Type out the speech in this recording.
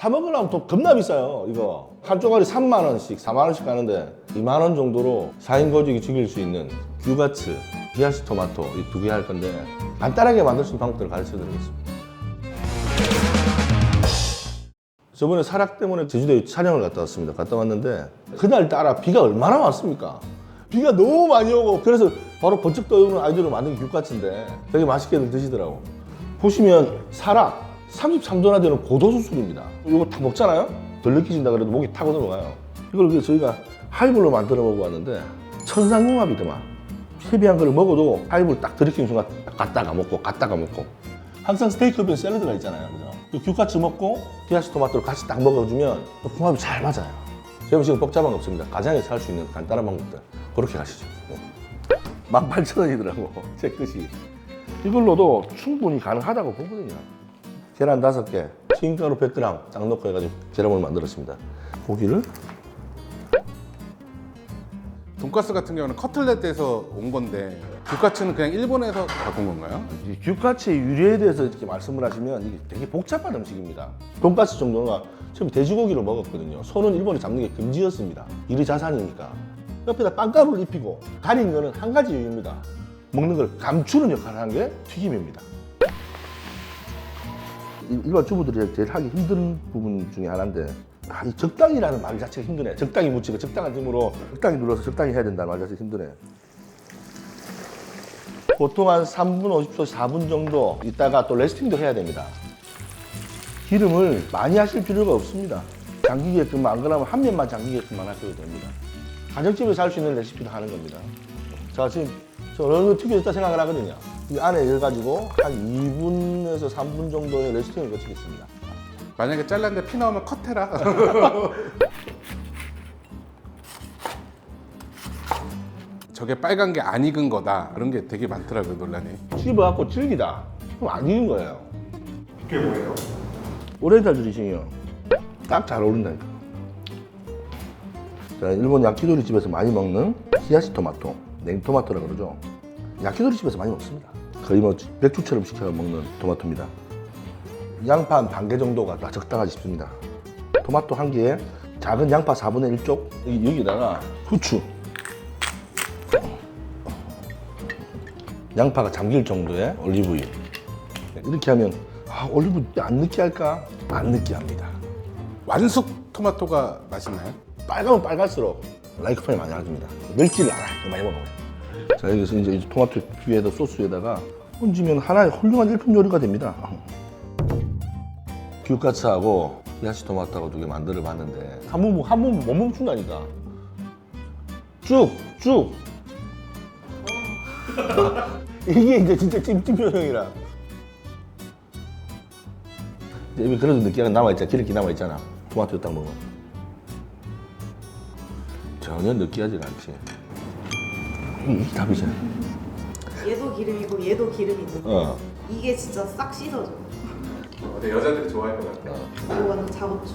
사 먹으려면 또 겁나 비싸요 이거. 한 쪼가리 3만 원씩 4만 원씩 가는데 2만 원 정도로 4인 가족이 즐길 수 있는 규가츠 히야시 토마토 이 두 개 할 건데 간단하게 만들 수 있는 방법들을 가르쳐 드리겠습니다. 저번에 사락 때문에 제주도에 촬영을 갔다 왔습니다. 갔다 왔는데 그날 따라 비가 얼마나 왔습니까? 비가 너무 많이 오고 그래서 바로 번쩍 떠오르는 아이디어로 만든 게 규가츠인데 되게 맛있게들 드시더라고. 보시면 사락 33도나 되는 고도 수술입니다. 이거 다 먹잖아요? 덜 느끼신다 그래도 목이 타고 들어가요. 이걸 저희가 하이볼로 만들어 먹어봤는데 천상궁합이더만. 헤비한 걸 먹어도 하이볼 딱 들이키는 순간 갔다가 먹고 갔다가 먹고 항상 스테이크 옆에 샐러드가 있잖아요. 그죠? 이 규카츠 먹고 디아시 토마토를 같이 딱 먹어주면 또 궁합이 잘 맞아요. 저희 지금 복잡한 거 없습니다. 가정에서 할 수 있는 간단한 방법들 그렇게 가시죠. 18,000원이더라고 제 끝이. 이걸로도 충분히 가능하다고 보거든요. 계란 5개, 튀김가루 100g 딱 넣고 해가지고 계란을 만들었습니다. 고기를 돈가스 같은 경우는 커틀렛에서 온 건데 규카츠는 그냥 일본에서 갖고 온 건가요? 이 규카츠의 유래에 대해서 이렇게 말씀을 하시면 이게 되게 복잡한 음식입니다. 돈가스 정도가 처음에 돼지고기를 먹었거든요. 소는 일본에 잡는 게 금지였습니다. 일이 자산이니까. 옆에다 빵가루를 입히고 가린 거는 한 가지 이유입니다. 먹는 걸 감추는 역할을 하는 게 튀김입니다. 일- 일반 주부들이 제일 하기 힘든 부분 중에 하나인데 아, 이 적당이라는 말 자체가 힘드네. 적당히 묻히고 적당한 힘으로 적당히 눌러서 적당히 해야 된다는 말 자체가 힘드네. 보통 한 3분 50초, 4분 정도 있다가 또 레스팅도 해야 됩니다. 기름을 많이 하실 필요가 없습니다. 잠기게끔 안 그러면 한 면만 잠기게끔만 하셔도 됩니다. 가정집에서 할 수 있는 레시피를 하는 겁니다. 자 지금 저 어느 정도 튀겨졌다 생각을 하거든요. 이 안에 열 가지고 한 2분에서 3분 정도의 레스팅을 거치겠습니다. 만약에 잘랐는데 피 나오면 컷해라. 저게 빨간 게 안 익은 거다. 그런 게 되게 많더라고요, 논란이. 씹어갖고 질기다. 그럼 안 익은 거예요. 그게 뭐예요? 오렌탈 드리싱이요. 딱 잘 어울린다니까. 자, 일본 야키도리 집에서 많이 먹는 히야시 토마토, 냉토마토라 그러죠. 야키도리 집에서 많이 먹습니다. 거의 뭐 맥주처럼 시켜 먹는 토마토입니다. 양파 한 반 개 정도가 다 적당하지 싶습니다. 토마토 한 개에 작은 양파 4분의 1쪽 여기다가 후추 양파가 잠길 정도의 올리브유 이렇게 하면 아, 올리브 안 느끼할까? 안 느끼합니다. 완숙 토마토가 맛있나요? 빨가면 빨갈수록 라이크 파이 많이 하줍니다. 늙지를 않아. 많이 먹어요. 자, 여기서 이제 이 토마토 위에다 소스에다가 얹으면 하나의 훌륭한 일품 요리가 됩니다. 규카츠하고 야시 토마토하고 두 개 만들어 봤는데 한 번, 한번못 멈춘다니까. 쭉, 쭉. 이게 이제 진짜 찜찜 표정이라. 입에 그래도 느끼가 남아있잖아. 기름기 남아있잖아. 토마토 딱 먹으면. 전혀 느끼하지 않지. 이게 답이잖아. 얘도 기름이고 얘도 기름이 있는데 어. 이게 진짜 싹 씻어져. 네, 여자들이 좋아할 것 같아요. 이거 완전 작업주.